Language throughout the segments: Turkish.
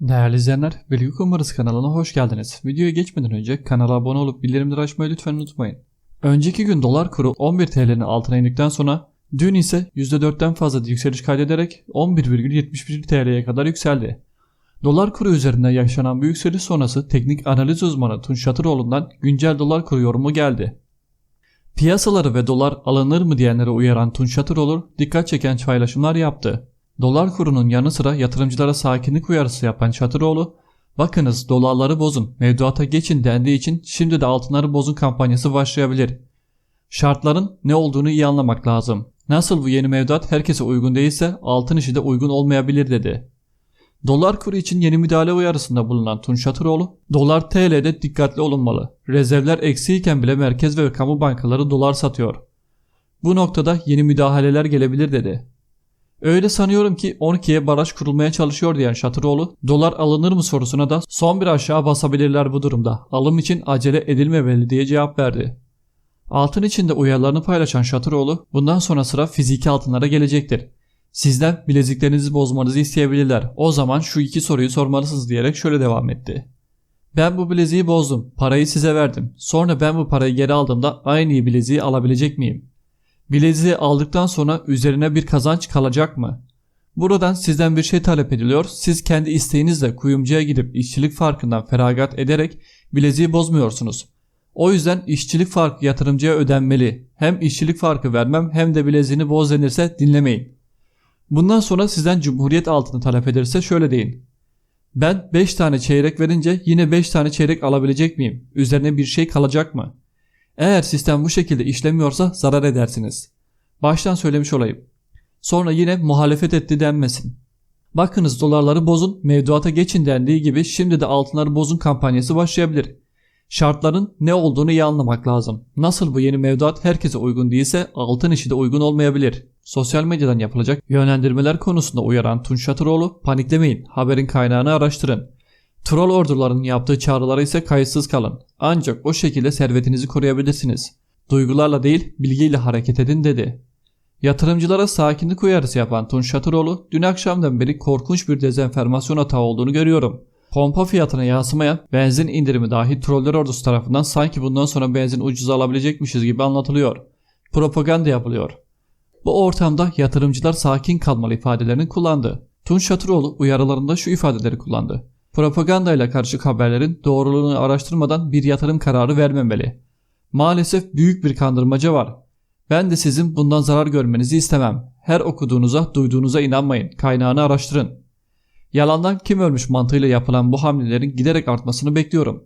Değerli izleyenler, Bilgi Kumarası kanalına hoş geldiniz. Videoya geçmeden önce kanala abone olup bildirimleri açmayı lütfen unutmayın. Önceki gün dolar kuru 11 TL'nin altına indikten sonra dün ise %4'ten fazla yükseliş kaydederek 11,71 TL'ye kadar yükseldi. Dolar kuru üzerinde yaşanan bu yükseliş sonrası teknik analiz uzmanı Tunç Şatıroğlu'ndan güncel dolar kuru yorumu geldi. Piyasaları ve dolar alınır mı diyenlere uyaran Tunç Şatıroğlu dikkat çeken paylaşımlar yaptı. Dolar kurunun yanı sıra yatırımcılara sakinlik uyarısı yapan Çatıroğlu, bakınız dolarları bozun, mevduata geçin dendiği için şimdi de altınları bozun kampanyası başlayabilir. Şartların ne olduğunu iyi anlamak lazım. Nasıl bu yeni mevduat herkese uygun değilse altın işi de uygun olmayabilir dedi. Dolar kuru için yeni müdahale uyarısında bulunan Tunç Şatıroğlu, dolar TL'de dikkatli olunmalı. Rezervler eksiyken bile merkez ve kamu bankaları dolar satıyor. Bu noktada yeni müdahaleler gelebilir dedi. Öyle sanıyorum ki 12'ye baraj kurulmaya çalışıyor diyen Şatıroğlu, dolar alınır mı sorusuna da son bir aşağı basabilirler bu durumda. Alım için acele edilmemeli diye cevap verdi. Altın içinde uyarılarını paylaşan Şatıroğlu, bundan sonra sıra fiziki altınlara gelecektir. Sizden bileziklerinizi bozmanızı isteyebilirler. O zaman şu iki soruyu sormalısınız diyerek şöyle devam etti. Ben bu bileziği bozdum. Parayı size verdim. Sonra ben bu parayı geri aldığımda aynı bileziği alabilecek miyim? Bileziği aldıktan sonra üzerine bir kazanç kalacak mı? Buradan sizden bir şey talep ediliyor. Siz kendi isteğinizle kuyumcuya gidip işçilik farkından feragat ederek bileziği bozmuyorsunuz. O yüzden işçilik farkı yatırımcıya ödenmeli. Hem işçilik farkı vermem hem de bileziğini boz denirse dinlemeyin. Bundan sonra sizden cumhuriyet altını talep ederse şöyle deyin. Ben 5 tane çeyrek verince yine 5 tane çeyrek alabilecek miyim? Üzerine bir şey kalacak mı? Eğer sistem bu şekilde işlemiyorsa zarar edersiniz. Baştan söylemiş olayım. Sonra yine muhalefet etti denmesin. Bakınız dolarları bozun, mevduata geçin dendiği gibi şimdi de altınları bozun kampanyası başlayabilir. Şartların ne olduğunu iyi anlamak lazım. Nasıl bu yeni mevduat herkese uygun değilse altın işi de uygun olmayabilir. Sosyal medyadan yapılacak yönlendirmeler konusunda uyaran Tunç Şatıroğlu paniklemeyin, haberin kaynağını araştırın. Troll ordularının yaptığı çağrılara ise kayıtsız kalın. Ancak o şekilde servetinizi koruyabilirsiniz. Duygularla değil bilgiyle hareket edin dedi. Yatırımcılara sakinlik uyarısı yapan Tunç Şatıroğlu dün akşamdan beri korkunç bir dezenformasyon hata olduğunu görüyorum. Pompa fiyatına yansımayan benzin indirimi dahi troller ordusu tarafından sanki bundan sonra benzin ucuz alabilecekmişiz gibi anlatılıyor. Propaganda yapılıyor. Bu ortamda yatırımcılar sakin kalmalı ifadelerini kullandı. Tunç Şatıroğlu uyarılarında şu ifadeleri kullandı. Propagandayla karışık haberlerin doğruluğunu araştırmadan bir yatırım kararı vermemeli. Maalesef büyük bir kandırmaca var. Ben de sizin bundan zarar görmenizi istemem. Her okuduğunuza, duyduğunuza inanmayın. Kaynağını araştırın. Yalandan kim ölmüş mantığıyla yapılan bu hamlelerin giderek artmasını bekliyorum.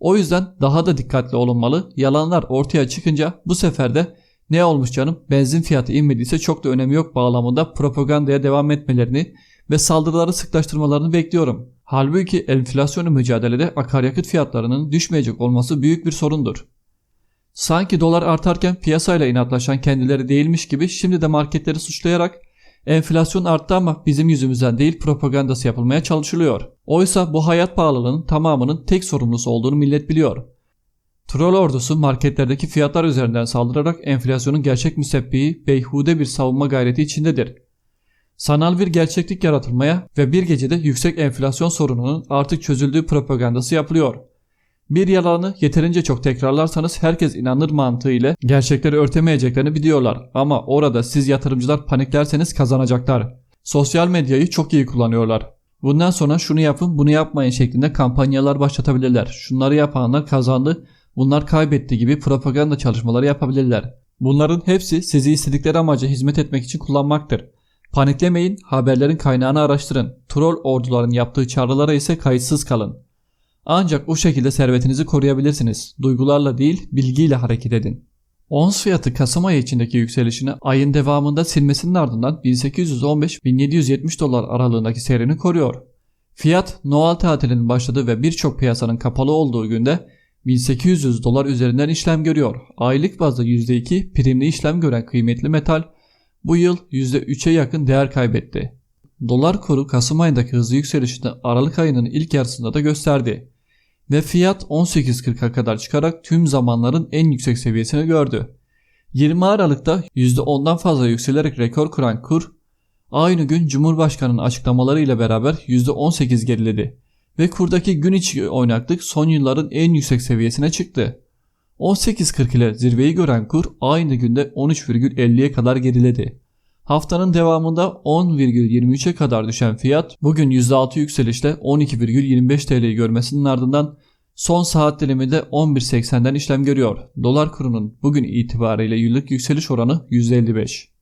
O yüzden daha da dikkatli olunmalı. Yalanlar ortaya çıkınca bu sefer de ne olmuş canım benzin fiyatı inmediyse çok da önemi yok bağlamında propagandaya devam etmelerini ve saldırıları sıklaştırmalarını bekliyorum. Halbuki enflasyonu mücadelede akaryakıt fiyatlarının düşmeyecek olması büyük bir sorundur. Sanki dolar artarken piyasayla inatlaşan kendileri değilmiş gibi şimdi de marketleri suçlayarak enflasyon arttı ama bizim yüzümüzden değil propagandası yapılmaya çalışılıyor. Oysa bu hayat pahalılığının tamamının tek sorumlusu olduğunu millet biliyor. Troll ordusu marketlerdeki fiyatlar üzerinden saldırarak enflasyonun gerçek müsebbihi beyhude bir savunma gayreti içindedir. Sanal bir gerçeklik yaratılmaya ve bir gecede yüksek enflasyon sorununun artık çözüldüğü propagandası yapılıyor. Bir yalanı yeterince çok tekrarlarsanız herkes inanır mantığı ile gerçekleri örtemeyeceklerini biliyorlar ama orada siz yatırımcılar paniklerseniz kazanacaklar. Sosyal medyayı çok iyi kullanıyorlar. Bundan sonra şunu yapın bunu yapmayın şeklinde kampanyalar başlatabilirler. Şunları yapanlar kazandı, bunlar kaybetti gibi propaganda çalışmaları yapabilirler. Bunların hepsi sizi istedikleri amaca hizmet etmek için kullanmaktır. Paniklemeyin, haberlerin kaynağını araştırın. Troll orduların yaptığı çağrılara ise kayıtsız kalın. Ancak o şekilde servetinizi koruyabilirsiniz. Duygularla değil, bilgiyle hareket edin. Ons fiyatı Kasım ayı içindeki yükselişini ayın devamında silmesinin ardından 1815-1770 dolar aralığındaki seyrini koruyor. Fiyat Noel tatilinin başladığı ve birçok piyasanın kapalı olduğu günde 1800 dolar üzerinden işlem görüyor. Aylık bazda %2 primli işlem gören kıymetli metal bu yıl %3'e yakın değer kaybetti. Dolar kuru Kasım ayındaki hızlı yükselişini Aralık ayının ilk yarısında da gösterdi ve fiyat 18.40'a kadar çıkarak tüm zamanların en yüksek seviyesini gördü. 20 Aralık'ta %10'dan fazla yükselerek rekor kuran kur Aynı gün Cumhurbaşkanı'nın açıklamaları ile beraber %18 geriledi ve kurdaki gün içi oynaklık son yılların en yüksek seviyesine çıktı. 18.40 ile zirveyi gören kur aynı günde 13,50'ye kadar geriledi. Haftanın devamında 10,23'e kadar düşen fiyat bugün %6 yükselişle 12,25 TL'yi görmesinin ardından son saat diliminde 11.80'den işlem görüyor. Dolar kurunun bugün itibariyle yıllık yükseliş oranı %55.